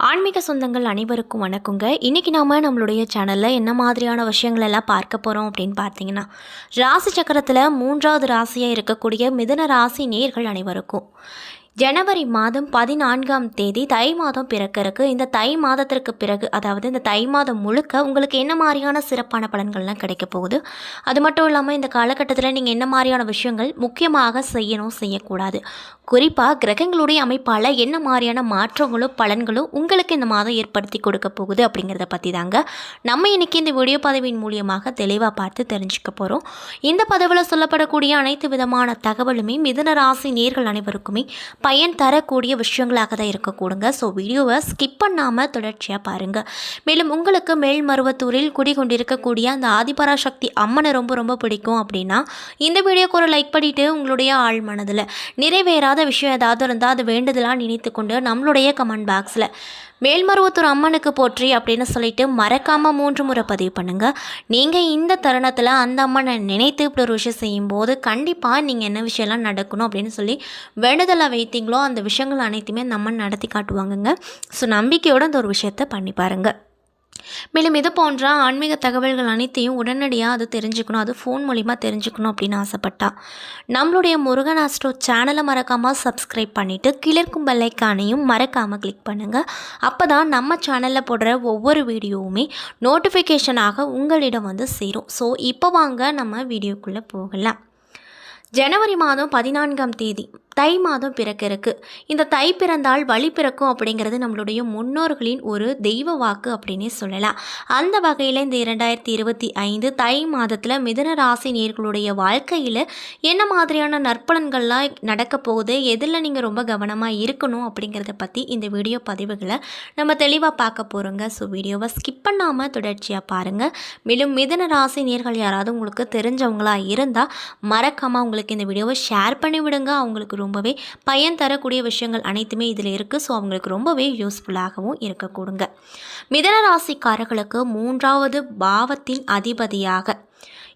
ஆன்மீக சொந்தங்கள் அனைவருக்கும் வணக்கங்க. இன்றைக்கி நாம் நம்மளுடைய சேனலில் என்ன மாதிரியான விஷயங்கள் எல்லாம் பார்க்க போகிறோம் அப்படின்னு பார்த்தீங்கன்னா ராசி சக்கரத்தில் மூன்றாவது ராசியாக இருக்கக்கூடிய மிதுன ராசி நேர்கள் அனைவருக்கும். ஜனவரி மாதம் பதினான்காம் தேதி தை மாதம் பிறக்கிறதுக்கு இந்த தை மாதத்திற்கு பிறகு அதாவது இந்த தை மாதம் முழுக்க உங்களுக்கு என்ன மாதிரியான சிறப்பான பலன்கள்லாம் கிடைக்க போகுது? அது மட்டும் இல்லாமல் இந்த காலகட்டத்தில் நீங்கள் என்ன மாதிரியான விஷயங்கள் முக்கியமாக செய்யணும் செய்யக்கூடாது? குறிப்பாக கிரகங்களுடைய அமைப்பால் என்ன மாதிரியான மாற்றங்களும் பலன்களும் உங்களுக்கு இந்த மாதம் ஏற்படுத்தி கொடுக்க போகுது அப்படிங்கிறத பற்றி தாங்க நம்ம இன்னைக்கு இந்த வீடியோ பதவியின் மூலியமாக தெளிவாக பார்த்து தெரிஞ்சுக்க போகிறோம் இந்த பதவியில் சொல்லப்படக்கூடிய அனைத்து விதமான தகவலுமே மிதன ராசி நேர்கள் அனைவருக்குமே பயன் தரக்கூடிய விஷயங்களாக தான் இருக்கக்கூடுங்க. ஸோ வீடியோவை ஸ்கிப் பண்ணாமல் தொடர்ச்சியாக பாருங்கள் மேலும் உங்களுக்கு மேல்மருவத்தூரில் குடிகொண்டிருக்கக்கூடிய அந்த ஆதிபராசக்தி அம்மனை ரொம்ப ரொம்ப பிடிக்கும் அப்படின்னா இந்த வீடியோக்கு ஒரு லைக் பண்ணிவிட்டு உங்களுடைய ஆள் மனதில் நிறைவேறாத விஷயம் ஏதாவது இருந்தால் அது வேண்டுதலாக நினைத்து கொண்டு நம்மளுடைய கமெண்ட் பாக்ஸில் மேல்மருவத்தூர் அம்மனுக்கு போற்றி அப்படின்னு சொல்லிட்டு மறக்காமல் மூன்று முறை பதிவு பண்ணுங்கள் நீங்கள் இந்த தருணத்தில் அந்த அம்மனை நினைத்து இப்படி ஒரு விஷயம் செய்யும்போது கண்டிப்பாக நீங்கள் என்ன விஷயம்லாம் நடக்கணும் அப்படின்னு சொல்லி வேண்டுதலை நினைத்தீங்களோ அந்த விஷயங்கள் அனைத்துமே நம்ம நடத்தி காட்டுவாங்கங்க. ஸோ நம்பிக்கையோடு அந்த ஒரு விஷயத்தை பண்ணி பாருங்கள் மேலும் இது போன்ற ஆன்மீக தகவல்கள் அனைத்தையும் உடனடியாக அது தெரிஞ்சுக்கணும் அது ஃபோன் மூலிமா தெரிஞ்சுக்கணும் அப்படின்னு ஆசைப்பட்டா. நம்மளுடைய முருகன் ஆஸ்ட்ரோ சேனலை மறக்காமல் சப்ஸ்கிரைப் பண்ணிவிட்டு கிளர்க்கும் பெல்லைக்கானையும் மறக்காமல் கிளிக் பண்ணுங்கள் அப்போ தான் நம்ம சேனலில் போடுற ஒவ்வொரு வீடியோவுமே நோட்டிஃபிகேஷனாக உங்களிடம் வந்து சேரும். ஸோ இப்போ வாங்க நம்ம வீடியோக்குள்ளே போகலாம். ஜனவரி மாதம் பதினான்காம் தேதி தை மாதம் பிறக்க இருக்கு. இந்த தை பிறந்தால் வழி பிறக்கும் அப்படிங்கிறது நம்மளுடைய முன்னோர்களின் ஒரு தெய்வ வாக்கு அப்படின்னே சொல்லலாம். அந்த வகையில் இந்த இரண்டாயிரத்தி இருபத்தி ஐந்து தை மாதத்தில் மிதன ராசி நேர்களுடைய வாழ்க்கையில் என்ன மாதிரியான நற்பலன்கள்லாம் நடக்க போகுது? எதில் நீங்கள் ரொம்ப கவனமாக இருக்கணும் அப்படிங்கிறத பற்றி இந்த வீடியோ பதிவுகளை நம்ம தெளிவாக பார்க்க போகிறோங்க ஸோ வீடியோவை ஸ்கிப் பண்ணாமல் தொடர்ச்சியாக பாருங்கள் மேலும் மிதன ராசி நேர்கள் யாராவது உங்களுக்கு தெரிஞ்சவங்களாக இருந்தால் மறக்காமல் உங்களுக்கு இந்த வீடியோவை ஷேர் பண்ணி விடுங்க அவங்களுக்கு ரொம்பவே பயன் தரக்கூடிய விஷயங்கள் அனைத்துமே இதில் இருக்குது. ஸோ அவங்களுக்கு ரொம்பவே யூஸ்ஃபுல்லாகவும் இருக்கக்கூடுங்க. மிதன ராசிக்காரர்களுக்கு மூன்றாவது பாவத்தின் அதிபதியாக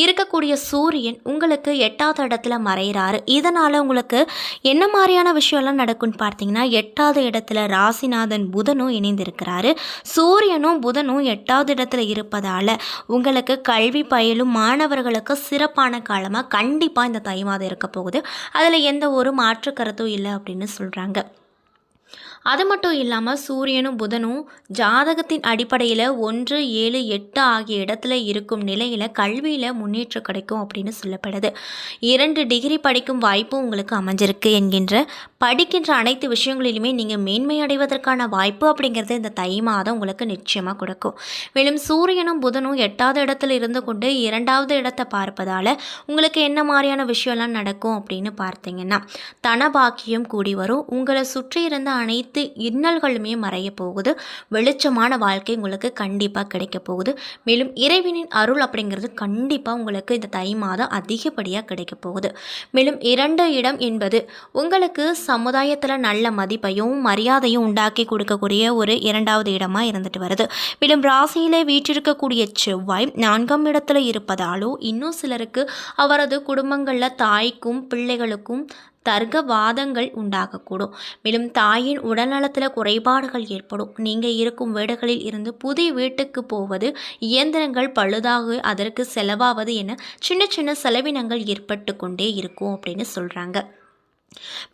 இருக்கக்கூடிய சூரியன் உங்களுக்கு எட்டாவது இடத்துல மறைகிறாரு இதனால் உங்களுக்கு என்ன மாதிரியான விஷயம்லாம் நடக்கும்னு பார்த்தீங்கன்னா எட்டாவது இடத்துல ராசிநாதன் புதனும் இணைந்திருக்கிறாரு. சூரியனும் புதனும் எட்டாவது இடத்துல இருப்பதால் உங்களுக்கு கல்வி பயிலும் மாணவர்களுக்கு சிறப்பான காலமாக கண்டிப்பாக இந்த தை மாதம் இருக்க போகுது. அதில் எந்த ஒரு மாற்று கருத்தும் இல்லை அப்படின்னு சொல்கிறாங்க அது மட்டும் இல்லாமல் சூரியனும் புதனும் ஜாதகத்தின் அடிப்படையில் ஒன்று ஏழு எட்டு ஆகிய இடத்துல இருக்கும் நிலையில் கல்வியில் முன்னேற்றம் கிடைக்கும் அப்படின்னு சொல்லப்படுது. இரண்டு டிகிரி படிக்கும் வாய்ப்பும் உங்களுக்கு அமைஞ்சிருக்கு என்கின்ற படிக்கின்ற அனைத்து விஷயங்களிலுமே நீங்கள் மேன்மை அடைவதற்கான வாய்ப்பு அப்படிங்கிறது இந்த தை மாதம் உங்களுக்கு நிச்சயமாக கொடுக்கும். மேலும் சூரியனும் புதனும் எட்டாவது இடத்துல இருந்து கொண்டு இரண்டாவது இடத்தை பார்ப்பதால் உங்களுக்கு என்ன மாதிரியான விஷயம்லாம் நடக்கும் அப்படின்னு பார்த்தீங்கன்னா தனபாக்கியம் கூடி வரும். உங்களை சுற்றி இருந்த அனைத்து இன்னல்களுமே மறைய போகுது. வெளிச்சமான வாழ்க்கை உங்களுக்கு கண்டிப்பாக கிடைக்க போகுது. மேலும் இறைவனின் அருள் அப்படிங்கிறது கண்டிப்பாக உங்களுக்கு இந்த தை மாதம் அதிகப்படியாக கிடைக்க போகுது. மேலும் இரண்டு இடம் என்பது உங்களுக்கு சமுதாயத்தில் நல்ல மதிப்பையும் மரியாதையும் உண்டாக்கி கொடுக்கக்கூடிய ஒரு இரண்டாவது இடமாக இருந்துட்டு வருது. மேலும் ராசியிலே வீற்றிருக்கக்கூடிய செவ்வாய் நான்காம் இடத்துல இருப்பதாலோ இன்னும் சிலருக்கு அவரது குடும்பங்களில் தாய்க்கும் பிள்ளைகளுக்கும் தர்க்கவாதங்கள் உண்டாகக்கூடும். மேலும் தாயின் உடல்நலத்தில் குறைபாடுகள் ஏற்படும். நீங்கள் இருக்கும் வீடுகளில் இருந்து புதிய வீட்டுக்கு போவது இயந்திரங்கள் பழுதாக அதற்கு செலவாவது என சின்ன சின்ன செலவினங்கள் ஏற்பட்டு கொண்டே இருக்கும் அப்படின்னு சொல்கிறாங்க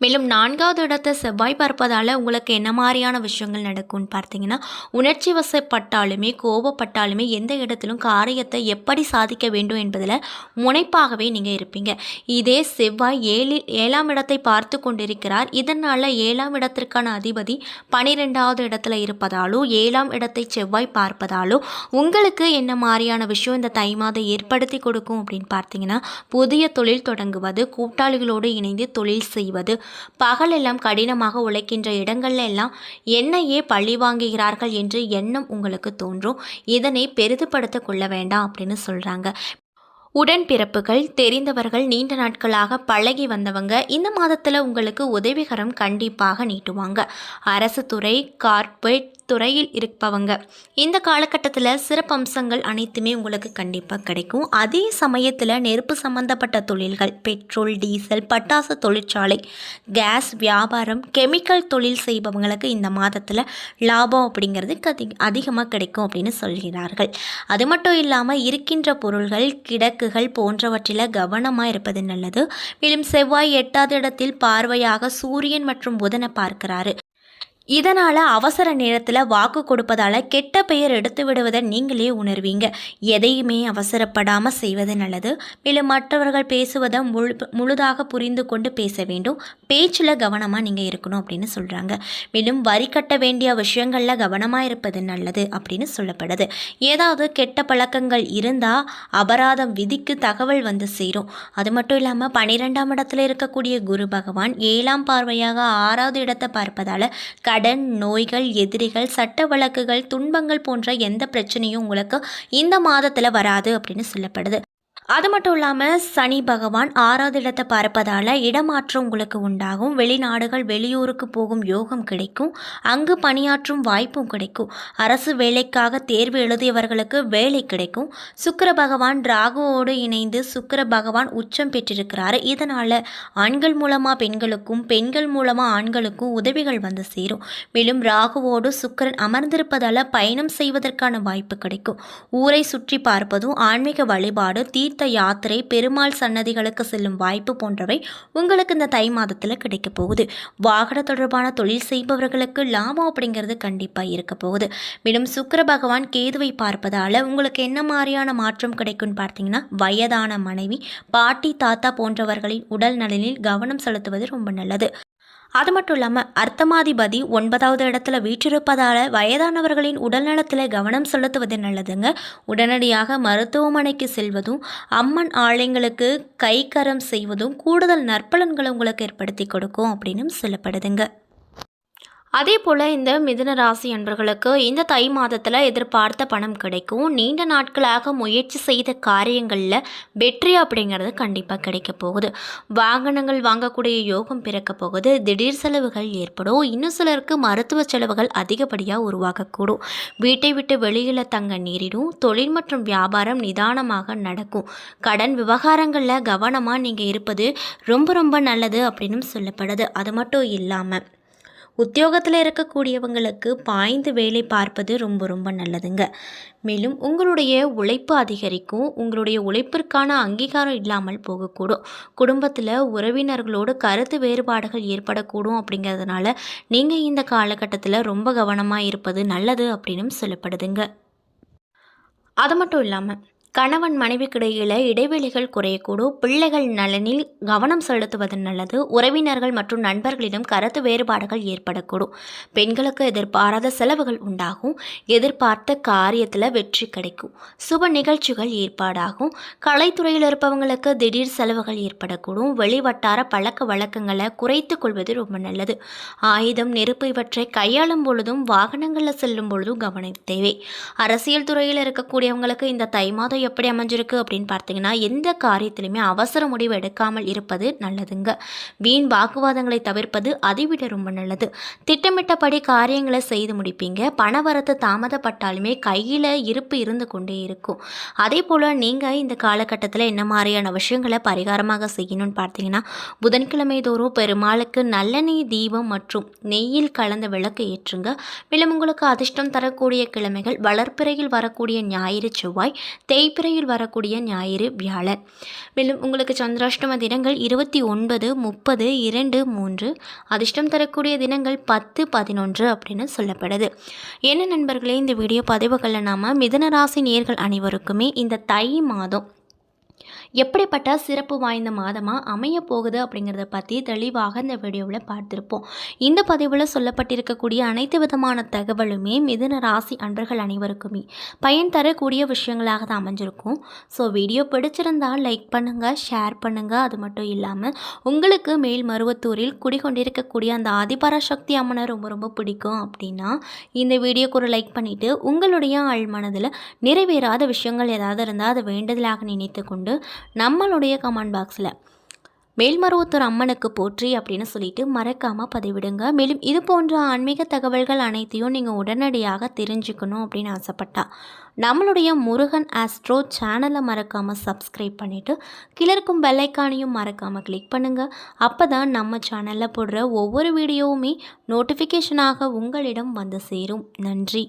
மேலும் நான்காவது இடத்தை செவ்வாய் பார்ப்பதால் உங்களுக்கு என்ன மாதிரியான விஷயங்கள் நடக்கும்னு பார்த்தீங்கன்னா உணர்ச்சி வசப்பட்டாலுமே கோபப்பட்டாலுமே எந்த இடத்திலும் காரியத்தை எப்படி சாதிக்க வேண்டும் என்பதில் முனைப்பாகவே நீங்கள் இருப்பீங்க. இதே செவ்வாய் ஏழில் ஏழாம் இடத்தை பார்த்து கொண்டிருக்கிறார். இதனால் ஏழாம் இடத்திற்கான அதிபதி பனிரெண்டாவது இடத்துல இருப்பதாலோ ஏழாம் இடத்தை செவ்வாய் பார்ப்பதாலோ உங்களுக்கு என்ன மாதிரியான விஷயம் இந்த தை மாதம் ஏற்படுத்தி கொடுக்கும் அப்படின்னு பார்த்தீங்கன்னா புதிய தொழில் தொடங்குவது கூட்டாளிகளோடு இணைந்து தொழில் செய்வது. பகலெல்லாம் கடினமாக உழைக்கின்ற இடங்கள்ல எல்லாம் என்னையே பழி வாங்குகிறார்கள் என்று எண்ணம் உங்களுக்கு தோன்றும். இதனை பெரிதுபடுத்த கொள்ள வேண்டாம் அப்படின்னு சொல்கிறாங்க உடன்பிறப்புகள் தெரிந்தவர்கள் நீண்ட நாட்களாக பழகி வந்தவங்க இந்த மாதத்தில் உங்களுக்கு உதவிகரம் கண்டிப்பாக நீட்டுவாங்க. அரசு துறை கார்ப்பரேட் துறையில் இருப்பவங்க. இந்த காலகட்டத்தில் சிறப்பம்சங்கள் அனைத்துமே உங்களுக்கு கண்டிப்பாக கிடைக்கும். அதே சமயத்தில் நெருப்பு சம்பந்தப்பட்ட தொழில்கள் பெட்ரோல் டீசல் பட்டாசு தொழிற்சாலை கேஸ் வியாபாரம் கெமிக்கல் தொழில் செய்பவங்களுக்கு இந்த மாதத்தில் லாபம் அப்படிங்கிறது கதி அதிகமாக கிடைக்கும் அப்படின்னு சொல்கிறார்கள். அது மட்டும் இல்லாமல் இருக்கின்ற பொருள்கள் கிடக்குகள் போன்றவற்றில் கவனமாக இருப்பது நல்லது. மேலும் செவ்வாய் எட்டாவது இடத்தில் பார்வையாக சூரியன் மற்றும் புதனை பார்க்கிறாரு. இதனால் அவசர நேரத்தில் வாக்கு கொடுப்பதால் கெட்ட பெயர் எடுத்து விடுவதை நீங்களே உணர்வீங்க. எதையுமே அவசரப்படாமல் செய்வது நல்லது. மேலும் மற்றவர்கள் பேசுவதை முழு முழுதாக புரிந்து கொண்டு பேச வேண்டும். பேச்சில் கவனமாக நீங்கள் இருக்கணும் அப்படின்னு சொல்கிறாங்க மேலும் வரி கட்ட வேண்டிய விஷயங்களில் கவனமாக இருப்பது நல்லது அப்படின்னு சொல்லப்படுது. ஏதாவது கெட்ட பழக்கங்கள் இருந்தால் அபராதம் விதிக்கு தகவல் வந்து சேரும். அது மட்டும் இல்லாமல் பன்னிரெண்டாம் இடத்துல இருக்கக்கூடிய குரு பகவான் ஏழாம் பார்வையாக ஆறாவது இடத்தை பார்ப்பதால் கடன் நோய்கள் எதிரிகள் சட்ட வழக்குகள் துன்பங்கள் போன்ற எந்த பிரச்சனையும் உங்களுக்கு இந்த மாதத்தில் வராது அப்படின்னு சொல்லப்படுது. அது மட்டும் இல்லாமல் சனி பகவான் ஆறாவது இடத்தை பார்ப்பதால் இடமாற்றம் உங்களுக்கு உண்டாகும். வெளிநாடுகள் வெளியூருக்கு போகும் யோகம் கிடைக்கும். அங்கு பணியாற்றும் வாய்ப்பும் கிடைக்கும். அரசு வேலைக்காக தேர்வு எழுதியவர்களுக்கு வேலை கிடைக்கும். சுக்கர பகவான் ராகுவோடு இணைந்து சுக்கர பகவான் உச்சம் பெற்றிருக்கிறார். இதனால் ஆண்கள் மூலமாக பெண்களுக்கும் பெண்கள் மூலமாக ஆண்களுக்கும் உதவிகள் வந்து சேரும். மேலும் ராகுவோடு சுக்கிரன் அமர்ந்திருப்பதால் பயணம் செய்வதற்கான வாய்ப்பு கிடைக்கும். ஊரை சுற்றி பார்ப்பதும் ஆன்மீக வழிபாடு தீர்த்த யாத்திரை பெருமாள் சன்னதிகளுக்கு செல்லும் வாய்ப்பு போன்றவை உங்களுக்கு இந்த தை மாதத்தில் கிடைக்க போகுது. வாகன தொடர்பான தொழில் செய்பவர்களுக்கு லாபம் அப்படிங்கிறது கண்டிப்பாக இருக்க போகுது. மேலும் சுக்கர பகவான் கேதுவை பார்ப்பதால் உங்களுக்கு என்ன மாதிரியான மாற்றம் கிடைக்கும்னு பார்த்தீங்கன்னா வயதான மனைவி பாட்டி தாத்தா போன்றவர்களின் உடல் நலனில் கவனம் செலுத்துவது ரொம்ப நல்லது. அது மட்டும் இல்லாமல் அர்த்தமாதிபதி ஒன்பதாவது இடத்துல வீற்றிருப்பதால் வயதானவர்களின் உடல்நலத்தில் கவனம் செலுத்துவது நல்லதுங்க. உடனடியாக மருத்துவமனைக்கு செல்வதும் அம்மன் ஆலயங்களுக்கு கைக்கரம் செய்வதும் கூடுதல் நற்பலன்களை உங்களுக்கு ஏற்படுத்தி கொடுக்கும் அப்படின்னு சொல்லப்படுதுங்க. அதே போல் இந்த மிதுன ராசி அன்பர்களுக்கு இந்த தை மாதத்தில் எதிர்பார்த்த பணம் கிடைக்கும். நீண்ட நாட்களாக முயற்சி செய்த காரியங்களில் வெற்றி அப்படிங்கிறது கண்டிப்பாக கிடைக்க போகுது. வாகனங்கள் வாங்கக்கூடிய யோகம் பிறக்க போகுது. திடீர் செலவுகள் ஏற்படும். இன்னும் சிலருக்கு மருத்துவ செலவுகள் அதிகப்படியாக உருவாகக்கூடும். வீட்டை விட்டு வெளியில் தங்க நேரிடும். தொழில் மற்றும் வியாபாரம் நிதானமாக நடக்கும். கடன் விவகாரங்களில் கவனமாக நீங்கள் இருப்பது ரொம்ப ரொம்ப நல்லது அப்படின்னு சொல்லப்படுது. அது மட்டும் இல்லாமல் உத்தியோகத்தில் இருக்கக்கூடியவங்களுக்கு பாய்ந்து வேலை பார்ப்பது ரொம்ப ரொம்ப நல்லதுங்க. மேலும் உங்களுடைய உழைப்பு அதிகரிக்கும். உங்களுடைய உழைப்பிற்கான அங்கீகாரம் இல்லாமல் போகக்கூடும். குடும்பத்தில் உறவினர்களோடு கருத்து வேறுபாடுகள் ஏற்படக்கூடும் அப்படிங்கிறதுனால நீங்கள் இந்த காலகட்டத்தில் ரொம்ப கவனமாக இருப்பது நல்லது அப்படின்னும் சொல்லப்படுதுங்க. அது மட்டும் இல்லாமல் கணவன் மனைவிக்கிடையில் இடைவெளிகள் குறையக்கூடும். பிள்ளைகள் நலனில் கவனம் செலுத்துவது நல்லது. உறவினர்கள் மற்றும் நண்பர்களிடம் கருத்து வேறுபாடுகள் ஏற்படக்கூடும். பெண்களுக்கு எதிர்பாராத செலவுகள் உண்டாகும். எதிர்பார்த்த காரியத்தில் வெற்றி கிடைக்கும். சுப நிகழ்ச்சிகள் ஏற்பாடாகும். கலைத்துறையில் இருப்பவங்களுக்கு திடீர் செலவுகள் ஏற்படக்கூடும். வெளிவட்டார பழக்க வழக்கங்களை குறைத்து கொள்வது ரொம்ப நல்லது. ஆயுதம் நெருப்பு இவற்றை கையாளும் பொழுதும் வாகனங்களில் செல்லும் பொழுதும் கவனம் தேவை. அரசியல் துறையில் இருக்கக்கூடியவங்களுக்கு இந்த தை மாதம் எப்படி அமைஞ்சிருக்கு அப்படின்னு பார்த்தீங்கன்னா எந்த காரியத்திலுமே அவசர முடிவு எடுக்காமல் இருப்பது நல்லதுங்க. வீண் வாக்குவாதங்களை தவிர்ப்பது அதைவிட ரொம்ப நல்லது. திட்டமிட்டபடி காரியங்களை செய்து முடிப்பீங்க. பணவரத்து தாமதப்பட்டாலுமே கையில் இருப்பு இருந்து கொண்டே இருக்கும். அதே போல் நீங்கள் இந்த காலகட்டத்தில் என்ன மாதிரியான விஷயங்களை பரிகாரமாக செய்யணும்னு பார்த்தீங்கன்னா புதன்கிழமை தோறும் பெருமாளுக்கு நல்லெண்ணெய் தீபம் மற்றும் நெய்யில் கலந்த விளக்கு ஏற்றுங்க. மேலும் உங்களுக்கு அதிர்ஷ்டம் தரக்கூடிய கிழமைகள் வளர்ப்பிறையில் வரக்கூடிய ஞாயிறு செவ்வாய் தேய் தேய்பிறையில் வரக்கூடிய ஞாயிறு வியாழன். மேலும் உங்களுக்கு சந்திராஷ்டம தினங்கள் இருபத்தி ஒன்பது முப்பது இரண்டு மூன்று அதிர்ஷ்டம் தரக்கூடிய தினங்கள் பத்து பதினொன்று அப்படின்னு சொல்லப்படுது. என்ன நண்பர்களே இந்த வீடியோ பதிவுகளில் நாம் மிதன ராசி நேர்கள் அனைவருக்குமே இந்த தை மாதம் எப்படிப்பட்ட சிறப்பு வாய்ந்த மாதமாக அமைய போகுது அப்படிங்கிறத பற்றி தெளிவாக இந்த வீடியோவில் பார்த்துருப்போம். இந்த பதிவில் சொல்லப்பட்டிருக்கக்கூடிய அனைத்து விதமான தகவலுமே மிதுன ராசி அன்பர்கள் அனைவருக்குமே பயன் தரக்கூடிய விஷயங்களாக தான் அமைஞ்சிருக்கும். ஸோ வீடியோ பிடிச்சிருந்தால் லைக் பண்ணுங்கள் ஷேர் பண்ணுங்கள் அது மட்டும் இல்லாமல் உங்களுக்கு மேல் மருவத்தூரில் குடிகொண்டிருக்கக்கூடிய அந்த ஆதிபராசக்தி அம்மனை ரொம்ப ரொம்ப பிடிக்கும் அப்படின்னா இந்த வீடியோக்கு ஒரு லைக் பண்ணிவிட்டு உங்களுடைய ஆள் மனதில் நிறைவேறாத விஷயங்கள் ஏதாவது இருந்தால் அதை வேண்டுதலாக நினைத்து கொண்டு நம்மளுடைய கமெண்ட் பாக்ஸில் மேல்மருவத்தூர் அம்மனுக்கு போற்றி அப்படின்னு சொல்லிட்டு மறக்காமல் பதிவிடுங்க. மேலும் இது போன்ற ஆன்மீக தகவல்கள் அனைத்தையும் நீங்கள் உடனடியாக தெரிஞ்சுக்கணும் அப்படின்னு ஆசைப்பட்டா. நம்மளுடைய முருகன் ஆஸ்ட்ரோ சேனலை மறக்காமல் சப்ஸ்கிரைப் பண்ணிவிட்டு கீழே இருக்கும் பெல்லைக்கானையும் மறக்காமல் கிளிக் பண்ணுங்கள் அப்போ தான் நம்ம சேனலில் போடுற ஒவ்வொரு வீடியோவுமே நோட்டிஃபிகேஷனாக உங்களிடம் வந்து சேரும். நன்றி.